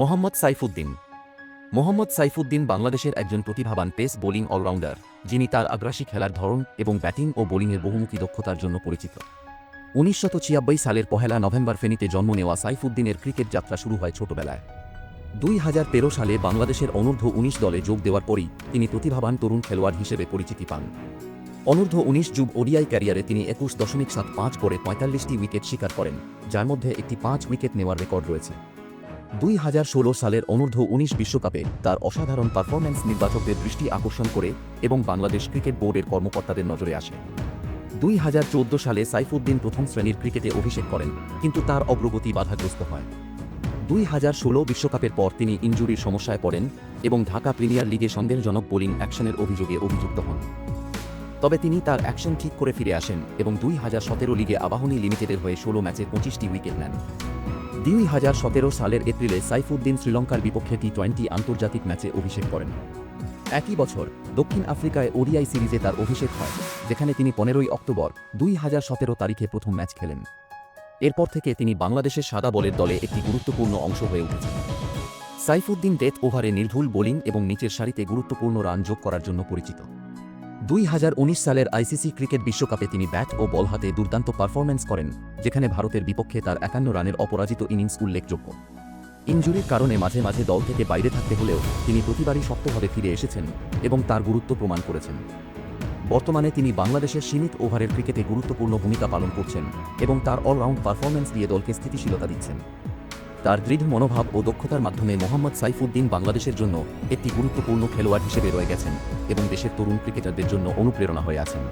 মোহাম্মদ সাইফুদ্দিন। মোহাম্মদ সাইফুদ্দিন বাংলাদেশের একজন প্রতিভাবান পেস বোলিং অলরাউন্ডার, যিনি তার আগ্রাসী খেলার ধরন এবং ব্যাটিং ও বোলিংয়ের বহুমুখী দক্ষতার জন্য পরিচিত। ছিয়াব্বই সালের পহেলা নভেম্বর ফেনীতে জন্ম নেওয়া সাইফুদ্দিনের ক্রিকেট যাত্রা শুরু হয় ছোটবেলায়। দুই হাজার তেরো সালে বাংলাদেশের অনূর্ধ্ব উনিশ দলে যোগ দেওয়ার পরই তিনি প্রতিভাবান তরুণ খেলোয়াড় হিসেবে পরিচিতি পান। অনূর্ধ্ব উনিশ যুব ওডিআই ক্যারিয়ারে তিনি একুশ দশমিক সাত পাঁচ করে পঁয়তাল্লিশটি উইকেট শিকার করেন, যার মধ্যে একটি পাঁচ উইকেট নেওয়ার রেকর্ড রয়েছে। দুই হাজার ষোলো সালের অনূর্ধ্ব উনিশ বিশ্বকাপে তার অসাধারণ পারফরম্যান্স নির্বাচকদের দৃষ্টি আকর্ষণ করে এবং বাংলাদেশ ক্রিকেট বোর্ডের কর্মকর্তাদের নজরে আসে। দুই হাজার চোদ্দ সালে সাইফুদ্দিন প্রথম শ্রেণির ক্রিকেটে অভিষেক করেন, কিন্তু তার অগ্রগতি বাধাগ্রস্ত হয়। দুই হাজার ষোলো বিশ্বকাপের পর তিনি ইনজুরির সমস্যায় পড়েন এবং ঢাকা প্রিমিয়ার লিগে সন্দেহজনক বোলিং অ্যাকশনের অভিযোগে অভিযুক্ত হন। তবে তিনি তার অ্যাকশন ঠিক করে ফিরে আসেন এবং দুই হাজার সতেরো লিগে আবাহনী লিমিটেডের হয়ে ষোলো ম্যাচে পঁচিশটি উইকেট নেন। দুই হাজার সতেরো সালের এপ্রিলে সাইফুদ্দিন শ্রীলঙ্কার বিপক্ষে টি টোয়েন্টি আন্তর্জাতিক ম্যাচে অভিষেক করেন। একই বছর দক্ষিণ আফ্রিকায় ওডিআই সিরিজে তার অভিষেক হয়, যেখানে তিনি পনেরোই অক্টোবর দুই হাজার সতেরো তারিখে প্রথম ম্যাচ খেলেন। এরপর থেকে তিনি বাংলাদেশের সাদা বলের দলে একটি গুরুত্বপূর্ণ অংশ হয়ে উঠেছেন। সাইফুদ্দিন ডেথ ওভারে নির্ভুল বোলিং এবং নিচের সারিতে গুরুত্বপূর্ণ রান যোগ করার জন্য পরিচিত। দুই হাজার উনিশ সালের আইসিসি ক্রিকেট বিশ্বকাপে তিনি ব্যাট ও বল হাতে দুর্দান্ত পারফরম্যান্স করেন, যেখানে ভারতের বিপক্ষে তার একান্ন রানের অপরাজিত ইনিংস উল্লেখযোগ্য। ইনজুরির কারণে মাঝে মাঝে দল থেকে বাইরে থাকতে হলেও তিনি প্রতিবারই শক্তভাবে ফিরে এসেছেন এবং তার গুরুত্ব প্রমাণ করেছেন। বর্তমানে তিনি বাংলাদেশের সীমিত ওভারের ক্রিকেটে গুরুত্বপূর্ণ ভূমিকা পালন করছেন এবং তার অলরাউন্ড পারফরম্যান্স দিয়ে দলকে স্থিতিশীলতা দিচ্ছেন। তার দৃঢ় মনোভাব ও দক্ষতার মাধ্যমে মোহাম্মদ সাইফুদ্দিন বাংলাদেশের জন্য একটি গুরুত্বপূর্ণ খেলোয়াড় হিসেবে রয়ে গেছেন এবং দেশের তরুণ ক্রিকেটারদের জন্য অনুপ্রেরণা হয়ে আছেন।